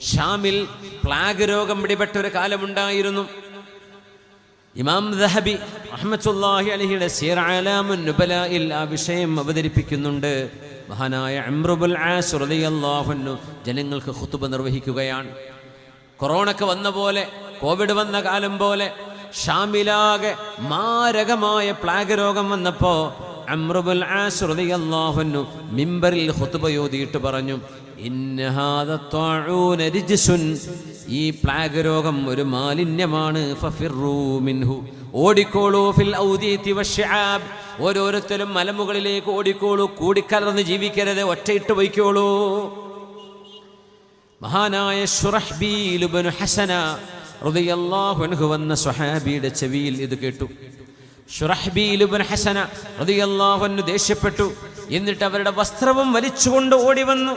Shamil plague രോഗം പിടിപെട്ട ഒരു കാലമുണ്ടായിരുന്നു. ഇമാം ദഹബി സീർ അലാമുൻ നുബലായിൽ ആ വിഷയം അവതരിപ്പിക്കുന്നുണ്ട്. മഹാനായ അമ്രുബുൽ ആസ് റളിയല്ലാഹുന്നു ജനങ്ങൾക്ക് ഖുതുബ നിർവഹിക്കുകയാണ്. കൊറോണക്ക് വന്ന പോലെ കോവിഡ് വന്ന കാലം പോലെ ഷാമിലാകെ മാരകമായ പ്ലാഗ് രോഗം വന്നപ്പോ അമ്രുബുൽ ആശ്രുതി അള്ളാഹുനു മിമ്പറിൽ ഖുതുബ യോതിയിട്ട് പറഞ്ഞു ഈ പ്ലാഗ് രോഗം ഒരു മാലിന്യമാണ്. മിൻഹു. ഓടിക്കോളൂ ഫിൽ ഓരോരുത്തരും മലമുകളിലേക്ക് ഓടിക്കോളൂ. കൂടിക്കലർന്ന് ജീവിക്കരുത്. ഒറ്റയിട്ട് പോയിക്കോളൂ. മഹാനായ ഹസന റളിയല്ലാഹു അൻഹു വന്ന സ്വഹാബിയുടെ ചെവിയിൽ ഇത് കേട്ടു. ഹസന ദേഷ്യപ്പെട്ടു. എന്നിട്ട് അവരുടെ വസ്ത്രവും വലിച്ചുകൊണ്ട് ഓടി വന്നു.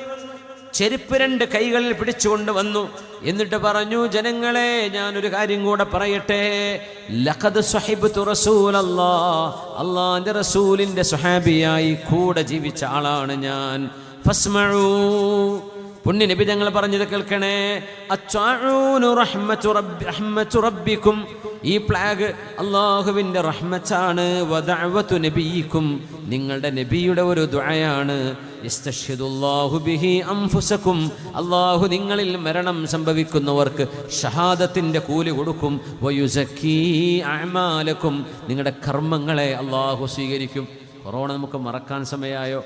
ചെരുപ്പ് രണ്ട് കൈകളിൽ പിടിച്ചുകൊണ്ട് വന്നു. എന്നിട്ട് പറഞ്ഞു ജനങ്ങളെ ഞാൻ ഒരു കാര്യം കൂടെ പറയട്ടെ. ലഖദ് റസൂലല്ലാ അള്ളാന്റെ റസൂലിന്റെ സുഹാബിയായി കൂടെ ജീവിച്ച ആളാണ് ഞാൻ. ഫസ്മഊ. പുണ്യ നബി ഞങ്ങൾ പറഞ്ഞത് കേൾക്കണേ റബ്ബിക്കും. ഈ പ്ലാഗ് അള്ളാഹുവിന്റെ റഹ്മച്ചാണ് വദഅവത്തു നബിയിക്കും. നിങ്ങളുടെ നബിയുടെ ഒരു ദുആയാണ്. ബിഹി അള്ളാഹു നിങ്ങളിൽ മരണം സംഭവിക്കുന്നവർക്ക് ഷഹാദത്തിന്റെ കൂലി കൊടുക്കും. നിങ്ങളുടെ കർമ്മങ്ങളെ അള്ളാഹു സ്വീകരിക്കും. കൊറോണ നമുക്ക് മറക്കാൻ സമയമായോ?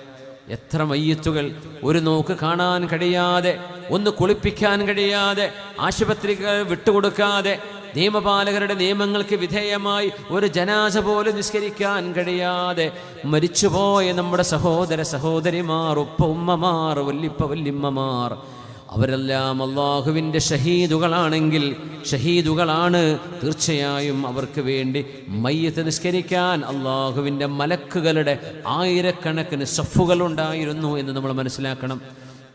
എത്ര മയ്യത്തുകൾ. ഒരു നോക്ക് കാണാൻ കഴിയാതെ ഒന്ന് കുളിപ്പിക്കാൻ കഴിയാതെ ആശുപത്രികൾ വിട്ടുകൊടുക്കാതെ നിയമപാലകരുടെ നിയമങ്ങൾക്ക് വിധേയമായി ഒരു ജനാസ പോലും നിസ്കരിക്കാൻ കഴിയാതെ മരിച്ചുപോയ നമ്മുടെ സഹോദര സഹോദരിമാർ ഉപ്പ ഉമ്മമാർ വല്ലിപ്പ വല്ലിമ്മമാർ അവരെല്ലാം അള്ളാഹുവിന്റെ ഷഹീദുകളാണെങ്കിൽ ഷഹീദുകളാണ്. തീർച്ചയായും അവർക്ക് വേണ്ടി മയ്യത്ത് നിസ്കരിക്കാൻ അള്ളാഹുവിന്റെ മലക്കുകളുടെ ആയിരക്കണക്കിന് സഫുകൾ ഉണ്ടായിരുന്നു എന്ന് നമ്മൾ മനസ്സിലാക്കണം.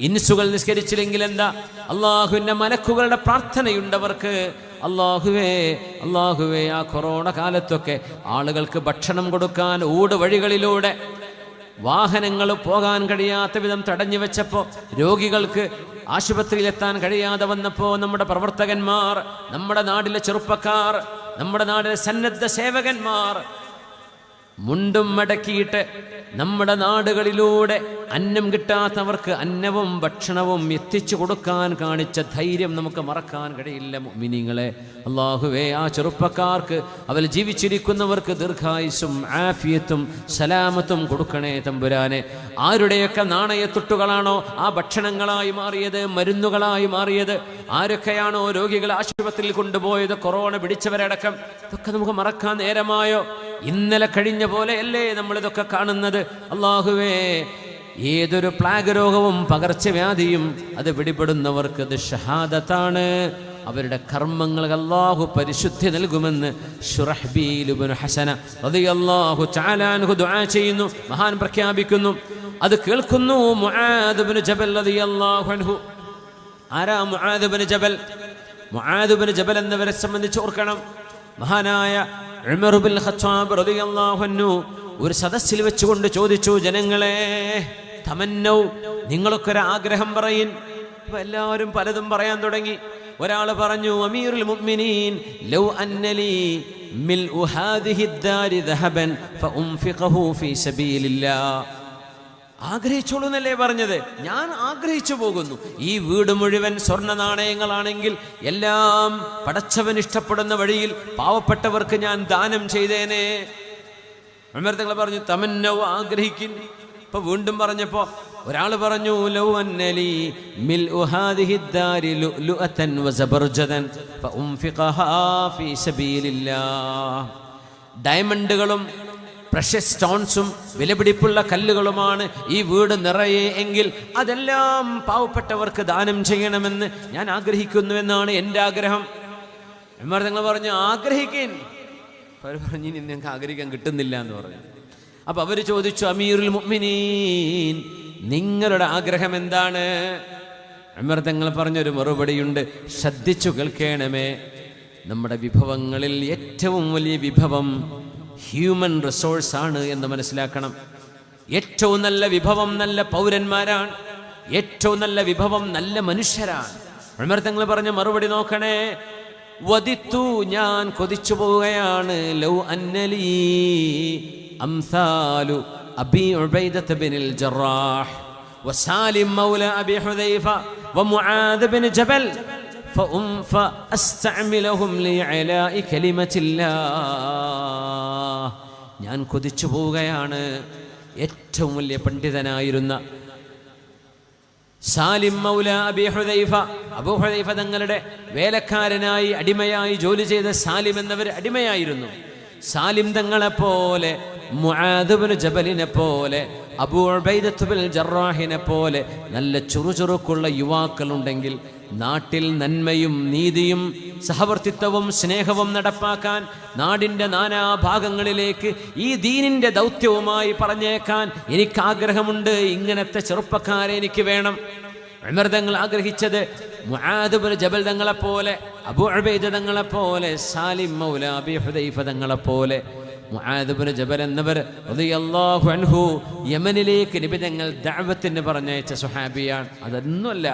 ഇൻസുകൾ നിസ്കരിച്ചില്ലെങ്കിൽ എന്താ? അള്ളാഹുവിന്റെ മലക്കുകളുടെ പ്രാർത്ഥനയുണ്ടവർക്ക്. അള്ളാഹുവേ അള്ളാഹുവേ ആ കൊറോണ കാലത്തൊക്കെ ആളുകൾക്ക് ഭക്ഷണം കൊടുക്കാൻ ഓട് വഴികളിലൂടെ വാഹനങ്ങൾ പോകാൻ കഴിയാത്ത വിധം തടഞ്ഞു വെച്ചപ്പോൾ രോഗികൾക്ക് ആശുപത്രിയിലെത്താൻ കഴിയാതെ വന്നപ്പോൾ നമ്മുടെ പ്രവർത്തകന്മാർ നമ്മുടെ നാടിലെ ചെറുപ്പക്കാർ നമ്മുടെ നാടിലെ സന്നദ്ധ സേവകന്മാർ മുണ്ടും മടക്കിയിട്ട് നമ്മുടെ നാടുകളിലൂടെ അന്നം കിട്ടാത്തവർക്ക് അന്നവും ഭക്ഷണവും എത്തിച്ചു കൊടുക്കാൻ കാണിച്ച ധൈര്യം നമുക്ക് മറക്കാൻ കഴിയില്ല മിനിങ്ങളെ അള്ളാഹുവേ ആ ചെറുപ്പക്കാർക്ക് അവർ ജീവിച്ചിരിക്കുന്നവർക്ക് ദീർഘായുസും ആഫിയത്തും സലാമത്തും കൊടുക്കണേ തമ്പുരാനെ. ആരുടെയൊക്കെ നാണയത്തുട്ടുകളാണോ ആ ഭക്ഷണങ്ങളായി മാറിയത് മരുന്നുകളായി മാറിയത് ആരൊക്കെയാണോ രോഗികൾ ആശുപത്രിയിൽ കൊണ്ടുപോയത് കൊറോണ പിടിച്ചവരടക്കം ഇതൊക്കെ നമുക്ക് മറക്കാൻ നേരമായോ? ഇന്നലെ കഴിഞ്ഞ പോലെയല്ലേ നമ്മളിതൊക്കെ കാണുന്നത്? അള്ളാഹുവേ ഏതൊരു പ്ലാഗ് രോഗവും പകർച്ചവ്യാധിയും അത് പിടിപെടുന്നവർക്ക് അത് ഷഹാദത്താണ്. അവരുടെ കർമ്മങ്ങൾക്ക് അള്ളാഹു പരിശുദ്ധി നൽകുമെന്ന് ഹസന റളിയല്ലാഹു ചാലാൻഹു ദുആ ചെയ്യുന്നു മഹാൻ പ്രഖ്യാപിക്കുന്നു. അത് കേൾക്കുന്നു ജബൽ അൻഹു. ആരാ ജബൽ? ജബൽ എന്നവരെ സംബന്ധിച്ച് ഓർക്കണം. മഹാനായ ഒരു സദസ്സിൽ വെച്ചുകൊണ്ട് ചോദിച്ചു ജനങ്ങളെ തമന്നൗ നിങ്ങളൊക്കെ ഒരു ആഗ്രഹം പറയിൻ. അപ്പൊ എല്ലാവരും പലതും പറയാൻ തുടങ്ങി. ഒരാൾ പറഞ്ഞു അമീറുൽ മുഅ്മിനീൻ ലൗ അന്നലി മിൽ ഉഹാദിഹി ദാരി ദഹബൻ ഫഉൻഫിഖഹു ഫീ സബീലില്ലാഹ് ആഗ്രഹിച്ചോളൂ എന്നല്ലേ പറഞ്ഞത്? ഞാൻ ആഗ്രഹിച്ചു പോകുന്നു. ഈ വീട് മുഴുവൻ സ്വർണ നാണയങ്ങളാണെങ്കിൽ എല്ലാം പടച്ചവൻ ഇഷ്ടപ്പെടുന്ന വഴിയിൽ പാവപ്പെട്ടവർക്ക് ഞാൻ ദാനം ചെയ്തേനെ. തങ്ങൾ പറഞ്ഞു തമന്നവ് ആഗ്രഹിക്കും ഇപ്പൊ വീണ്ടും പറഞ്ഞപ്പോ ഒരാൾ പറഞ്ഞു ലൗ അന്നലി മിൽ ഉഹാദിഹി ദാരി ലുഅതൻ ഫീ ഡയമണ്ടുകളും പ്രഷ്യസ് സ്റ്റോൺസും വിലപിടിപ്പുള്ള കല്ലുകളുമാണ് ഈ വീട് നിറയെ എങ്കിൽ അതെല്ലാം പാവപ്പെട്ടവർക്ക് ദാനം ചെയ്യണമെന്ന് ഞാൻ ആഗ്രഹിക്കുന്നുവെന്നാണ് എന്റെ ആഗ്രഹം. എന്മാർ നിങ്ങൾ പറഞ്ഞു ആഗ്രഹിക്കേൻ. അവർ പറഞ്ഞു ഇനി ഞങ്ങൾക്ക് ആഗ്രഹിക്കാൻ കിട്ടുന്നില്ല എന്ന് പറഞ്ഞു. അപ്പൊ അവർ ചോദിച്ചു അമീറുൽ മുഅ്മിനീൻ നിങ്ങളുടെ ആഗ്രഹം എന്താണ്? അമർ തങ്ങൾ പറഞ്ഞൊരു മറുപടിയുണ്ട് ശ്രദ്ധിച്ചു കേൾക്കണമേ നമ്മുടെ വിഭവങ്ങളിൽ ഏറ്റവും വലിയ വിഭവം ഹ്യൂമൻ റിസോഴ്സ് ആണ് എന്ന് മനസ്സിലാക്കണം. ഏറ്റവും നല്ല വിഭവം നല്ല പൗരന്മാരാണ്. ഏറ്റവും നല്ല വിഭവം നല്ല മനുഷ്യരാണ്. ഉമർ തങ്ങൾ പറഞ്ഞ മറുപടി നോക്കണേ. വതിത്തു ഞാൻ കൊതിച്ചു പോവുകയാണ്. ലൗ അന്നലി അംസാലു അബി ഉബൈദത്ത് ബിനിൽ ജറാഹ്. വസാലിം മൗല അബി ഹുദൈഫ വമുആദ് ബിൻ ജബൽ. فأم فأستعملهم لإعلاء كلمة الله ഞാൻ കൊതിച്ചു പോവുകയാണ് ഏറ്റവും വലിയ പണ്ഡിതനായിരുന്ന സാലിം മൗല അബി ഹുദൈഫ അബൂ ഹുദൈഫ തങ്ങളുടെ വേലക്കാരനായി അടിമയായി ജോലി ചെയ്ത സാലിം എന്നവർ അടിമയായിരുന്നു സാലിം തങ്ങളെ പോലെ മുആദുബിന് ജബലിനെ പോലെ അബൂ ഉബൈദത്തുബിൽ ജറാഹിനെ പോലെ നല്ല ചുറുചുറുക്കുള്ള യുവാക്കളുണ്ടെങ്കിൽ നാട്ടിൽ നന്മയും നീതിയും സഹവർത്തിത്വവും സ്നേഹവും നടപ്പാക്കാൻ നാടിന്റെ നാനാഭാഗങ്ങളിലേക്ക് ഈ ദീനിന്റെ ദൗത്യവുമായി പറഞ്ഞേക്കാൻ എനിക്ക് ആഗ്രഹമുണ്ട് ഇങ്ങനത്തെ ചെറുപ്പക്കാരെ എനിക്ക് വേണം. അമൃതങ്ങൾ തങ്ങൾ ആഗ്രഹിച്ചത് മുആദുബിൻ ജബൽ തങ്ങളെ പോലെ അബു ഉബൈദ തങ്ങളെ പോലെ സാലിം മൗല അബി ഹുദൈഫ തങ്ങളെ മുആദുബിൻ ജബൽ എന്നവർ റളിയല്ലാഹു അൻഹു യമനിലേക്ക് നബി തങ്ങൾ ദഅവത്തിന് പറഞ്ഞയച്ച സുഹാബിയാണ് അതൊന്നുമല്ല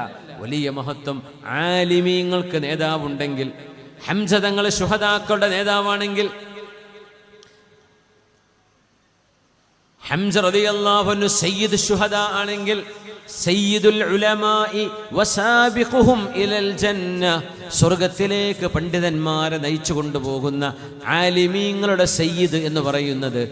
വലിയ മഹത്വം. ആലിമീങ്ങൾക്ക് നേതാവുണ്ടെങ്കിൽ ഹംസ തങ്ങൾ ശുഹദാക്കളുടെ നേതാവാണെങ്കിൽ ഹംസ റളിയല്ലാഹു സയ്യിദ് ശുഹദ ആണെങ്കിൽ സയ്യിദുൽ ഉലമായി വസാബിഖുഹും ഇലൽ ജന്ന സ്വർഗത്തിലേക്ക് പണ്ഡിതന്മാരെ നയിച്ചു കൊണ്ടുപോകുന്ന ആലിമീങ്ങളുടെ സയ്യിദ് എന്ന് പറയുന്നത്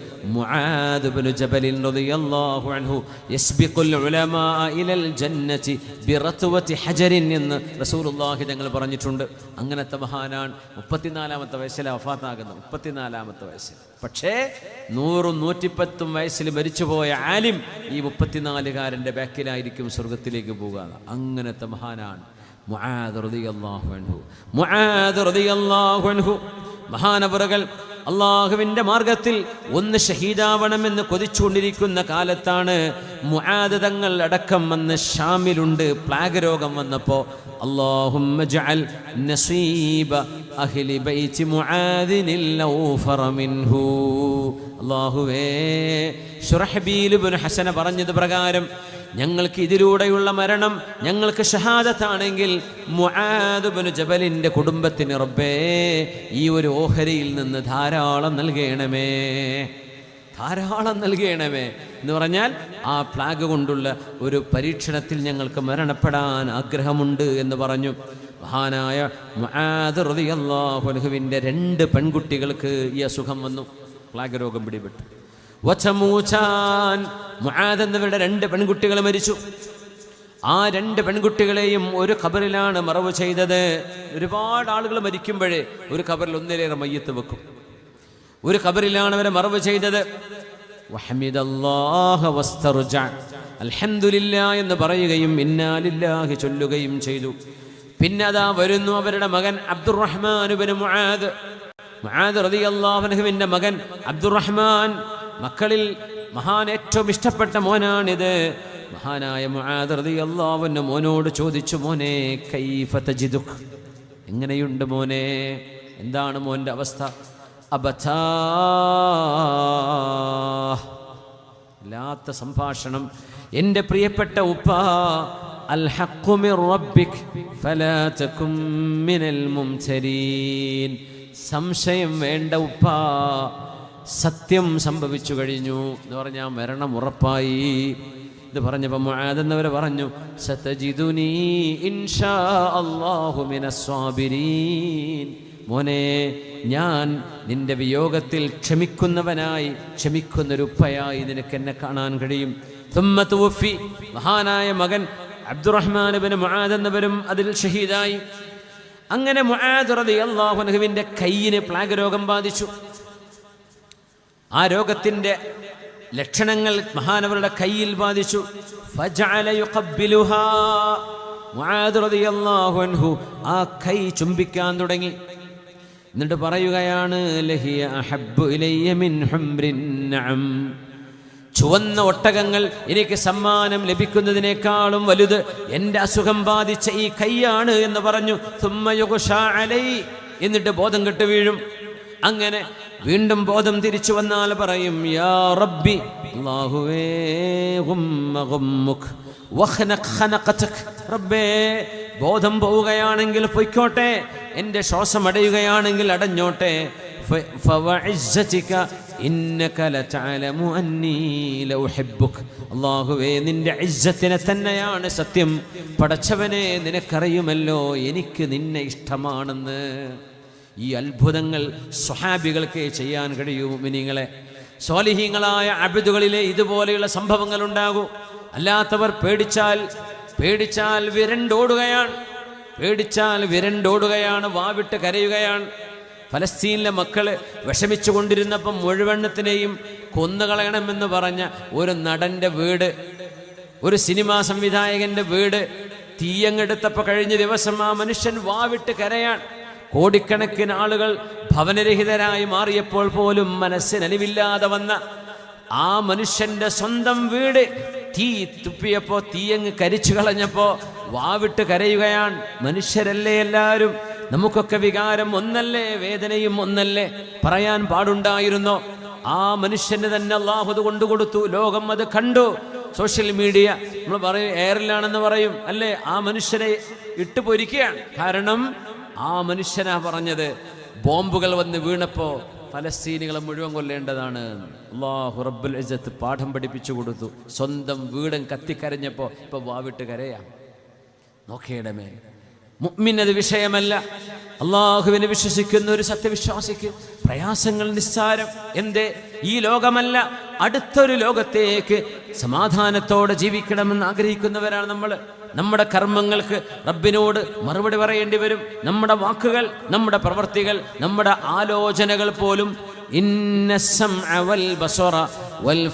എന്ന് റസൂലുള്ളാഹി തങ്ങൾ പറഞ്ഞിട്ടുണ്ട്. അങ്ങനത്തെ മഹാനാണ്. മുപ്പത്തിനാലാമത്തെ വയസ്സിലെ വഫാത്താകുന്നത് മുപ്പത്തിനാലാമത്തെ വയസ്സിൽ. പക്ഷേ നൂറും നൂറ്റിപ്പത്തും വയസ്സിൽ മരിച്ചുപോയ ആലിം ഈ മുപ്പത്തിനാലുകാരന്റെ ബാക്കിലായിരിക്കും സ്വർഗത്തിലേക്ക് പോകുക അങ്ങനത്തെ മഹാനാണ്. മഹാനവറുകൾ അള്ളാഹുവിന്റെ മാർഗത്തിൽ ഒന്ന് ഷഹീദാവണമെന്ന് കൊതിച്ചുകൊണ്ടിരിക്കുന്ന കാലത്താണ് മുആാദതങ്ങൾ അടക്കം വന്ന് ഷാമിലുണ്ട് പ്ലാഗ് രോഗം വന്നപ്പോൾ അള്ളാഹുമ്മ നസീബ അഹ്ലി മിൻഹു. ഇബ്നു ഹസന പറഞ്ഞത് പ്രകാരം ഞങ്ങൾക്ക് ഇതിലൂടെയുള്ള മരണം ഞങ്ങൾക്ക് ഷഹാദത്താണെങ്കിൽ മുആദുബിന് ജബലിന്റെ കുടുംബത്തിന് റബ്ബേ ഈ ഒരു ഓഹരിയിൽ നിന്ന് ധാരാളം നൽകണമേ. ധാരാളം നൽകണമേ. എന്ന് പറഞ്ഞാൽ ആ പ്ലാഗ് കൊണ്ടുള്ള ഒരു പരീക്ഷണത്തിൽ ഞങ്ങൾക്ക് മരണപ്പെടാൻ ആഗ്രഹമുണ്ട് എന്ന് പറഞ്ഞു. മഹാനായ മുആദ് റളിയല്ലാഹു രണ്ട് പെൺകുട്ടികൾക്ക് ഈ അസുഖം വന്നു. പ്ലാഗ് രോഗം പിടിപെട്ടു. മുആദ് എന്നിവരുടെ രണ്ട് പെൺകുട്ടികൾ മരിച്ചു. ആ രണ്ട് പെൺകുട്ടികളെയും ഒരു ഖബറിലാണ് മറവ് ചെയ്തത്. ഒരുപാട് ആളുകൾ മരിക്കുമ്പോഴേ ഒരു ഖബറിൽ ഒന്നിലേറെ മയ്യത്ത് വെക്കും. ഒരു ഖബറിലാണ് അവരെ മറവ് ചെയ്തത്. അൽഹംദുലില്ലാ എന്ന് പറയുകയും ഇന്നാലില്ലാഹി ചൊല്ലുകയും ചെയ്തു. പിന്നെ അതാ വരുന്നു അവരുടെ മകൻ അബ്ദുറഹ്മാൻ മുആദ്. മുആദ് റളിയല്ലാഹു അൻഹുവിന്റെ മകൻ അബ്ദുറഹ്മാൻ. മക്കളിൽ മഹാൻ ഏറ്റവും ഇഷ്ടപ്പെട്ട മോനാണിത്. മഹാനായ മുആദ് റളിയല്ലാഹു അൻഹു മോനോട് ചോദിച്ചു മോനെ കൈഫ എങ്ങനെയുണ്ട് മോനെ? എന്താണ് മോന്റെ അവസ്ഥ? അബഥാ ഇല്ലാത്ത സംഭാഷണം. എന്റെ പ്രിയപ്പെട്ട ഉപ്പ സംശയം വേണ്ട ഉപ്പ സത്യം സംഭവിച്ചു കഴിഞ്ഞു എന്ന് പറഞ്ഞാൽ മരണം ഉറപ്പായി ഇത് പറഞ്ഞപ്പോൾ മുഴാതെന്നവരെ പറഞ്ഞു മോനെ ഞാൻ നിന്റെ വിയോഗത്തിൽ ക്ഷമിക്കുന്നവനായി ക്ഷമിക്കുന്നൊരു ഉപ്പയായി നിനക്ക് എന്നെ കാണാൻ കഴിയും. മഹാനായ മകൻ അബ്ദുറഹ്മാൻ മുഴാതെന്നവരും അതിൽ ഷഹീദായി. അങ്ങനെ മുആദ് റളിയല്ലാഹു അൻഹുവിന്റെ കയ്യിന് പ്ലാഗ് രോഗം ബാധിച്ചു. ആ രോഗത്തിന്റെ ലക്ഷണങ്ങൾ മഹാനവരുടെ കയ്യിൽ ബാധിച്ചു. ആ കൈ ചുംബിക്കാൻ തുടങ്ങി. എന്നിട്ട് പറയുകയാണ് ചുവന്ന ഒട്ടകങ്ങൾ എനിക്ക് സമ്മാനം ലഭിക്കുന്നതിനേക്കാളും വലുത് എന്റെ അസുഖം ബാധിച്ച ഈ കൈയാണ് എന്ന് പറഞ്ഞു. എന്നിട്ട് ബോധം കെട്ട് വീഴും. അങ്ങനെ വീണ്ടും ബോധം തിരിച്ചു വന്നാൽ പറയും യാ റബ്ബി റബ്ബേ ബോധം പോവുകയാണെങ്കിൽ പൊയ്ക്കോട്ടെ എന്റെ ശ്വാസം അടയുകയാണെങ്കിൽ അടഞ്ഞോട്ടെ. അല്ലാഹുവേ നിന്റെ തന്നെയാണ് സത്യം. പടച്ചവനെ നിനക്കറിയുമല്ലോ എനിക്ക് നിന്നെ ഇഷ്ടമാണെന്ന്. ഈ അത്ഭുതങ്ങൾ സ്വഹാബികൾക്ക് ചെയ്യാൻ കഴിയൂ മിനിങ്ങളെ. സ്വാലിഹീങ്ങളായ അബിദുകളിലെ ഇതുപോലെയുള്ള സംഭവങ്ങൾ ഉണ്ടാകൂ അല്ലാത്തവർ പേടിച്ചാൽ പേടിച്ചാൽ വിരണ്ടോടുകയാണ്. പേടിച്ചാൽ വിരണ്ടോടുകയാണ് വാവിട്ട് കരയുകയാണ്. ഫലസ്തീനിലെ മക്കൾ വിഷമിച്ചു കൊണ്ടിരുന്നപ്പം മുഴുവണ്ണത്തിനെയും കൊന്നുകളയണമെന്ന് പറഞ്ഞ ഒരു നടന്റെ വീട് ഒരു സിനിമാ സംവിധായകന്റെ വീട് തീയങ്ങെടുത്തപ്പോൾ കഴിഞ്ഞ ദിവസം ആ മനുഷ്യൻ വാവിട്ട് കരയാൻ കോടിക്കണക്കിന് ആളുകൾ ഭവനരഹിതരായി മാറിയപ്പോൾ പോലും മനസ്സിനലിവില്ലാതെ വന്ന ആ മനുഷ്യന്റെ സ്വന്തം വീട് തീ തുപ്പിയപ്പോ തീയങ്ങ് കരിച്ചു കളഞ്ഞപ്പോ വാവിട്ട് കരയുകയാണ്. മനുഷ്യരല്ലേ എല്ലാവരും? നമുക്കൊക്കെ വികാരം ഒന്നല്ലേ വേദനയും ഒന്നല്ലേ? പറയാൻ പാടുണ്ടായിരുന്നു? ആ മനുഷ്യന് തന്നെ അള്ളാഹു അത് കൊണ്ടുകൊടുത്തു ലോകം അത് കണ്ടു. സോഷ്യൽ മീഡിയ നമ്മൾ പറയും എയറിലാണെന്ന് പറയും. അല്ലേ? ആ മനുഷ്യരെ ഇട്ട് പൊരിക്കുകയാണ് കാരണം ആ മനുഷ്യനാ പറഞ്ഞത്. ബോംബുകൾ വന്ന് വീണപ്പോൾ ഫലസ്തീനികളെ മുഴുവൻ കൊല്ലേണ്ടതാണ്. അള്ളാഹു റബ്ബുൽ ഇസ്സത്ത് പാഠം പഠിപ്പിച്ചു കൊടുത്തു. സ്വന്തം വീടും കത്തിക്കരഞ്ഞപ്പോ ഇപ്പൊ വാവിട്ട് കരയാം. നോക്കേടമേ മുഅ്മിനത് വിഷയമല്ല. അള്ളാഹുവിനെ വിശ്വസിക്കുന്ന ഒരു സത്യവിശ്വാസിക്ക് പ്രയാസങ്ങൾ നിസ്സാരം. എന്തേ? ഈ ലോകമല്ല. അടുത്തൊരു ലോകത്തേക്ക് സമാധാനത്തോടെ ജീവിക്കണമെന്ന് ആഗ്രഹിക്കുന്നവരാണ് നമ്മൾ നമ്മുടെ കർമ്മങ്ങൾക്ക് റബ്ബിനോട് മറുപടി പറയേണ്ടി വരും. നമ്മുടെ വാക്കുകൾ നമ്മുടെ പ്രവൃത്തികൾ നമ്മുടെ ആലോചനകൾ പോലും ഇന്ന വൽ ബസറ വൽ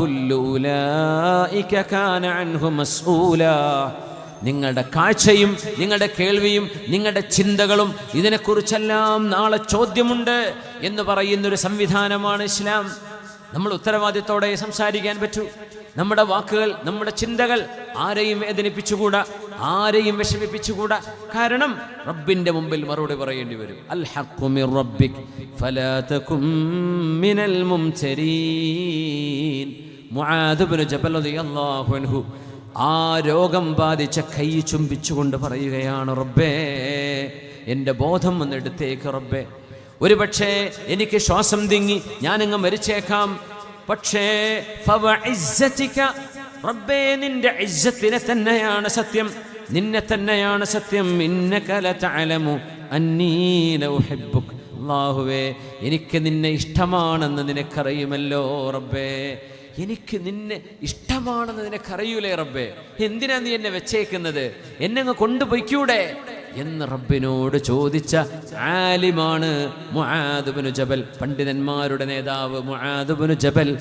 കുല്ലു ഉലൈക കാന അൻഹു നിങ്ങളുടെ കാഴ്ചയും നിങ്ങളുടെ കേൾവിയും നിങ്ങളുടെ ചിന്തകളും ഇതിനെക്കുറിച്ചെല്ലാം നാളെ ചോദ്യമുണ്ട് എന്ന് പറയുന്നൊരു സംവിധാനമാണ് ഇസ്ലാം. നമ്മൾ ഉത്തരവാദിത്തോടെ സംസാരിക്കാൻ പറ്റൂ. നമ്മുടെ വാക്കുകൾ നമ്മുടെ ചിന്തകൾ ആരെയും വേദനിപ്പിച്ചുകൂടാ? ആരെയും വിഷമിപ്പിച്ചുകൂടാ? കാരണം റബ്ബിന്റെ മുമ്പിൽ മറുപടി പറയേണ്ടി വരും. മിനൽ ജബൽ അൻഹു ആ രോഗം ബാധിച്ച കൈ ചുംബിച്ചുകൊണ്ട് പറയുകയാണ് റബ്ബേ എന്റെ ബോധം വന്നെടുത്തേക്ക് റബ്ബേ. ഒരു പക്ഷേ എനിക്ക് ശ്വാസം തിങ്ങി ഞാനങ്ങ് മരിച്ചേക്കാം. പക്ഷേ റബ്ബേ നിന്റെ ഇജ്ജത്തിനെ തന്നെയാണ് സത്യം. നിന്നെ തന്നെയാണ് സത്യം. ഇന്നക ലതഅലമു അന്നീ ലഉഹിബ്ബുക. അല്ലാഹുവേ എനിക്ക് നിന്നെ ഇഷ്ടമാണെന്ന് നിനക്കറിയുമല്ലോ റബ്ബേ. എനിക്ക് നിന്നെ ഇഷ്ടമാണെന്ന് നിനക്കറിയൂലേ റബ്ബേ. എന്തിനാ നീ എന്നെ വെച്ചേക്കുന്നത്? എന്നെ കൊണ്ടുപോയിക്കൂടെ? എന്ന് റബ്ബിനോട് ചോദിച്ച ആലിമാണ് മുആദുബിനു ജബൽ പണ്ഡിതന്മാരുടെ നേതാവ് മുആദുബിനു ജബൽ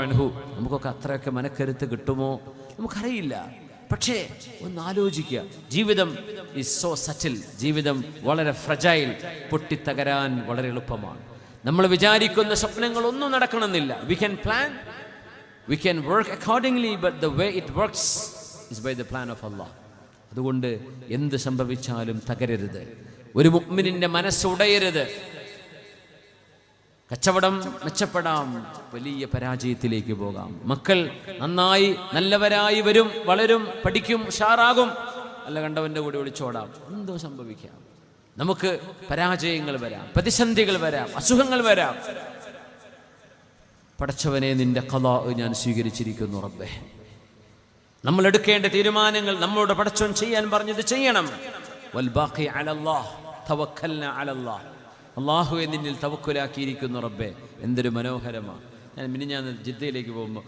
അൻഹു. നമുക്കൊക്കെ അത്രയൊക്കെ മനക്കരുത്ത് കിട്ടുമോ? നമുക്കറിയില്ല. പക്ഷേ ഒന്ന് ആലോചിക്കുക ജീവിതം ഇസ് സോ സറ്റിൽ ജീവിതം വളരെ ഫ്രജൈൽ പൊട്ടിത്തകരാൻ വളരെ എളുപ്പമാണ്. നമ്മൾ വിചാരിക്കുന്ന സ്വപ്നങ്ങൾ ഒന്നും നടക്കണമെന്നില്ല. We can plan we can work accordingly but the way it works is by the plan of Allah അതുകൊണ്ട് എന്ത് സംഭവിച്ചാലും തകരരുത്. ഒരു മുഗ്മിനിന്റെ മനസ്സ് ഉടയരുത്. കച്ചവടം മെച്ചപ്പെടാം. വലിയ പരാജയത്തിലേക്ക് പോകാം. മക്കൾ നന്നായി നല്ലവരായി വരും വളരും പഠിക്കും ഉഷാറാകും. അല്ല കണ്ടവന്റെ കൂടെ ഒളിച്ചോടാം എന്തോ സംഭവിക്കാം. നമുക്ക് പരാജയങ്ങൾ വരാം പ്രതിസന്ധികൾ വരാം അസുഖങ്ങൾ വരാം. പടച്ചവനെ നിന്റെ കഥ ഞാൻ സ്വീകരിച്ചിരിക്കുന്നു റബ്ബേ. നമ്മൾ എടുക്കേണ്ട തീരുമാനങ്ങൾ നമ്മളോട് പടച്ചോൻ ചെയ്യാൻ പറഞ്ഞത് ചെയ്യണം. അള്ളാഹു നിന്നിൽ തവക്കുലാക്കിയിരിക്കുന്നു റബ്ബെ. എന്തൊരു മനോഹരമാണ് ഞാൻ മിനി ഞാൻ ജിദ്ദയിലേക്ക് പോകുമ്പോൾ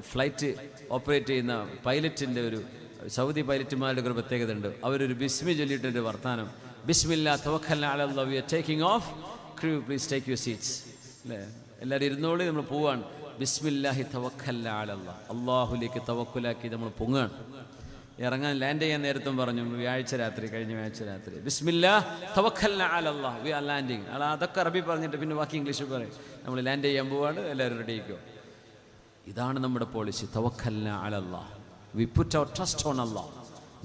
ഫ്ലൈറ്റ് ഓപ്പറേറ്റ് ചെയ്യുന്ന പൈലറ്റിന്റെ ഒരു സൗദി പൈലറ്റുമാരുടെ ഒരു പ്രത്യേകത ഉണ്ട്. അവരൊരു ബിസ്മി ചൊല്ലിയിട്ടൊരു വർത്താനം. ബിസ്മില്ല are taking off crew please take your seats അല്ലേ? എല്ലാവരും ഇരുന്നോളി നമ്മൾ പോവാണ്. ബിസ്മില്ലാഹി തവക്കല്ല ആലല്ല അള്ളാഹുലേക്ക് തവക്കുലാക്കി നമ്മൾ പൊങ്ങാണ്. ഇറങ്ങാൻ ലാൻഡ് ചെയ്യാൻ നേരത്തും പറഞ്ഞു വ്യാഴ്ച രാത്രി കഴിഞ്ഞ വ്യാഴ്ച രാത്രി. ബിസ്മില്ലാ തവക്കല്ല ആലല്ല വി ആർ ലാൻഡിങ് അല്ല അതൊക്കെ അറബി പറഞ്ഞിട്ട് പിന്നെ ബാക്കി ഇംഗ്ലീഷിൽ പറയും. നമ്മൾ ലാൻഡ് ചെയ്യാൻ പോവാണ് എല്ലാവരും റെഡി ആയിക്കോ. ഇതാണ് നമ്മുടെ പോളിസി തവക്കല്ല അലല്ല we put our trust on Allah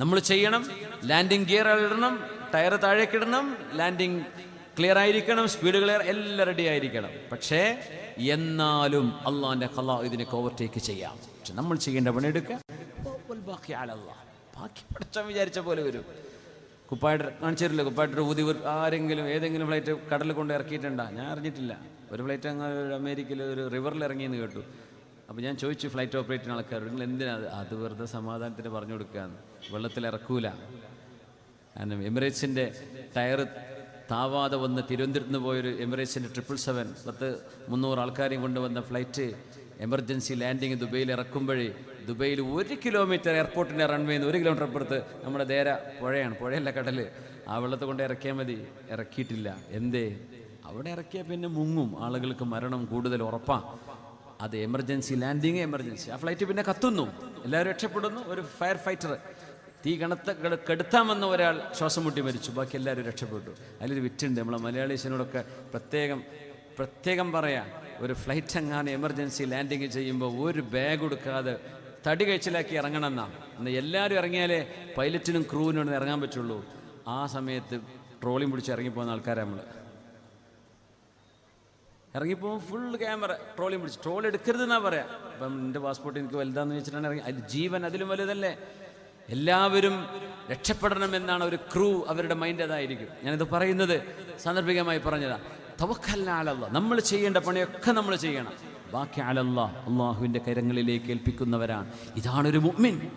നമ്മൾ ചെയ്യണം ലാൻഡിങ് ഗിയർ ഇടണം ടയർ താഴേക്കിടണം ലാൻഡിങ് ക്ലിയർ ആയിരിക്കണം സ്പീഡ് ക്ലിയർ എല്ലാം റെഡി ആയിരിക്കണം. പക്ഷേ എന്നാലും അള്ളാഹിന്റെ കല ഇതിനെ ഓവർടേക്ക് ചെയ്യാം. പക്ഷെ നമ്മൾ ചെയ്യേണ്ട പണിയെടുക്കുക ബാക്കി. ബാക്കി പഠിച്ചാൽ വിചാരിച്ച പോലെ വരും. കുപ്പായിട്ട് കാണിച്ചിട്ടില്ല കുപ്പായിട്ട് ഊതി ആരെങ്കിലും ഏതെങ്കിലും ഫ്ലൈറ്റ് കടലിൽ കൊണ്ട് ഇറക്കിയിട്ടുണ്ടാ? ഞാൻ അറിഞ്ഞിട്ടില്ല. ഒരു ഫ്ലൈറ്റ് അങ്ങ് അമേരിക്കയിൽ ഒരു റിവറിൽ ഇറങ്ങിയെന്ന് കേട്ടു. അപ്പോൾ ഞാൻ ചോദിച്ചു ഫ്ലൈറ്റ് ഓപ്പറേറ്റ് ആൾക്കാർ നിങ്ങൾ എന്തിനാ അത്? അത് വെറുതെ സമാധാനത്തിന് പറഞ്ഞു കൊടുക്കുകയാണ് വെള്ളത്തിൽ ഇറക്കൂല. കാരണം എമിറേറ്റ്സിന്റെ ടയർ താവാതെ വന്ന് തിരുവനന്തപുരത്ത് നിന്ന് പോയൊരു എമിറേറ്റ്സിന്റെ ട്രിപ്പിൾ സെവൻ പത്ത് മുന്നൂറ് ആൾക്കാരെയും കൊണ്ടുവന്ന ഫ്ലൈറ്റ് എമർജൻസി ലാൻഡിങ് ദുബൈയിൽ ഇറക്കുമ്പോഴേ ദുബൈയിൽ ഒരു കിലോമീറ്റർ എയർപോർട്ടിന്റെ റൺവേയിൽ നിന്ന് ഒരു കിലോമീറ്റർ അപ്പുറത്ത് നമ്മുടെ ദേര പുഴയാണ്. പുഴയല്ല കടൽ ആ വെള്ളത്തെ കൊണ്ട് ഇറക്കിയാൽ മതി. ഇറക്കിയിട്ടില്ല. എന്തേ? അവിടെ ഇറക്കിയാൽ പിന്നെ മുങ്ങും. ആളുകൾക്ക് മരണം കൂടുതൽ ഉറപ്പാണ് അത് എമർജൻസി ലാൻഡിങ് എമർജൻസി ആ ഫ്ലൈറ്റ് പിന്നെ കത്തുന്നു. എല്ലാവരും രക്ഷപ്പെടുന്നു. ഒരു ഫയർ ഫൈറ്റർ തീ കണത്ത കെടുത്താമെന്ന ഒരാൾ ശ്വാസം മുട്ടി മരിച്ചു. ബാക്കി എല്ലാവരും രക്ഷപ്പെട്ടു. അതിലൊരു വിറ്റുണ്ട്. നമ്മളെ മലയാളീസിനോടൊക്കെ പ്രത്യേകം പ്രത്യേകം പറയാം ഒരു ഫ്ലൈറ്റ് എങ്ങാനും എമർജൻസി ലാൻഡിങ് ചെയ്യുമ്പോൾ ഒരു ബാഗ് കൊടുക്കാതെ തടി കഴിച്ചിലാക്കി ഇറങ്ങണം എന്നാ എന്നാൽ എല്ലാവരും ഇറങ്ങിയാലേ പൈലറ്റിനും ക്രൂവിനും ഒന്ന് ഇറങ്ങാൻ പറ്റുള്ളൂ. ആ സമയത്ത് ട്രോളിയും പിടിച്ച് ഇറങ്ങിപ്പോകുന്ന ആൾക്കാരാണ് നമ്മൾ ഇറങ്ങിപ്പോകും ഫുൾ ക്യാമറ ട്രോളിയും പിടിച്ച്. ട്രോൾ എടുക്കരുതെന്നാ പറയാം. അപ്പം എന്റെ പാസ്പോർട്ട് എനിക്ക് വലുതാന്ന് വെച്ചിട്ടാണ് ഇറങ്ങി. ജീവൻ അതിലും വലുതല്ലേ. എല്ലാവരും രക്ഷപ്പെടണം എന്നാണ് ഒരു ക്രൂ അവരുടെ മൈൻഡ് അതായിരിക്കും. ഞാനിത് പറയുന്നത് സാന്ദർഭികമായി പറഞ്ഞതാ. തവക്കല്ല നമ്മൾ ചെയ്യേണ്ട പണിയൊക്കെ നമ്മൾ ചെയ്യണം. ബാക്കി ആലല്ല അള്ളാഹുവിന്റെ കരങ്ങളിലേക്ക് ഏൽപ്പിക്കുന്നവരാണ്. ഇതാണ് ഒരു മുഅ്മിൻ.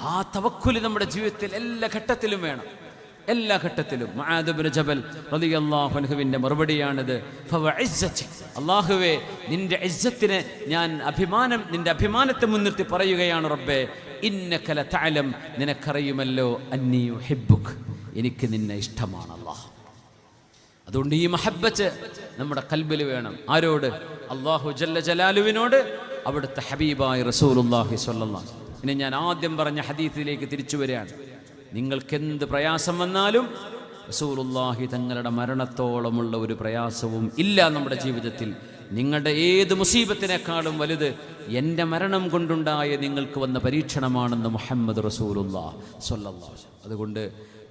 ആ തവക്കുലി നമ്മുടെ ജീവിതത്തിൽ എല്ലാ ഘട്ടത്തിലും വേണം. എല്ലാ ഘട്ടത്തിലും. മഹാദബിന് ജബൽ റളിയല്ലാഹു അൻഹുവിന്റെ മറുപടിയാണിത്. അല്ലാഹുവേ നിന്റെ ഇസ്സത്തിനെ ഞാൻ അഭിമാനം നിന്റെ അഭിമാനത്തെ മുൻനിർത്തി പറയുകയാണ് റബ്ബേ ഇന്നക താലം നിനക്കറിയുമല്ലോ അന്നിയു യുഹിബ്ബുക്. എനിക്ക് നിന്നെ ഇഷ്ടമാണ് അള്ളാഹ് അതുകൊണ്ട് ഈ മഹബത്ത് നമ്മുടെ കൽബിൽ വേണം. ആരോട്? അള്ളാഹു ജല്ല ജലാലുവിനോട് അവിടുത്തെ ഹബീബായി സ്വല്ലല്ലാഹു ഇനി ഞാൻ ആദ്യം പറഞ്ഞ ഹദീത്തിലേക്ക് തിരിച്ചു വരികയാണ്. നിങ്ങൾക്കെന്ത് പ്രയാസം വന്നാലും റസൂലുല്ലാഹി തങ്ങളുടെ മരണത്തോളമുള്ള ഒരു പ്രയാസവും ഇല്ല നമ്മുടെ ജീവിതത്തിൽ നിങ്ങളുടെ ഏത് മുസീബത്തിനേക്കാളും വലുത് എന്റെ മരണം കൊണ്ടുണ്ടായ നിങ്ങൾക്ക് വന്ന പരീക്ഷണമാണെന്ന് മുഹമ്മദ് റസൂലുല്ലാ വസല്ലം. അതുകൊണ്ട്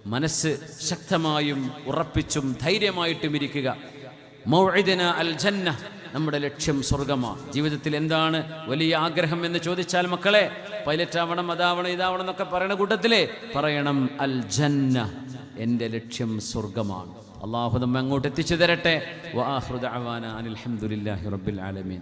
മനസ്സ് ശക്തമായും ഉറപ്പിച്ചും ധൈര്യമായിട്ടും ഇരിക്കുക മൗഇദന അൽ ജന്ന നമ്മുടെ ലക്ഷ്യം സ്വർഗമാണ് ജീവിതത്തിൽ എന്താണ് വലിയ ആഗ്രഹം എന്ന് ചോദിച്ചാൽ മക്കളെ പൈലറ്റ് ആവണം അതാവണം ഇതാവണം എന്നൊക്കെ പറയണ കൂട്ടത്തിൽ പറയണം അൽ ജന്ന എന്റെ ലക്ഷ്യം സ്വർഗമാണ്. അള്ളാഹു നമ്മെ അങ്ങോട്ട് എത്തിച്ചു തരട്ടെ. അവാന റബ്ബിൽ ആലമീൻ.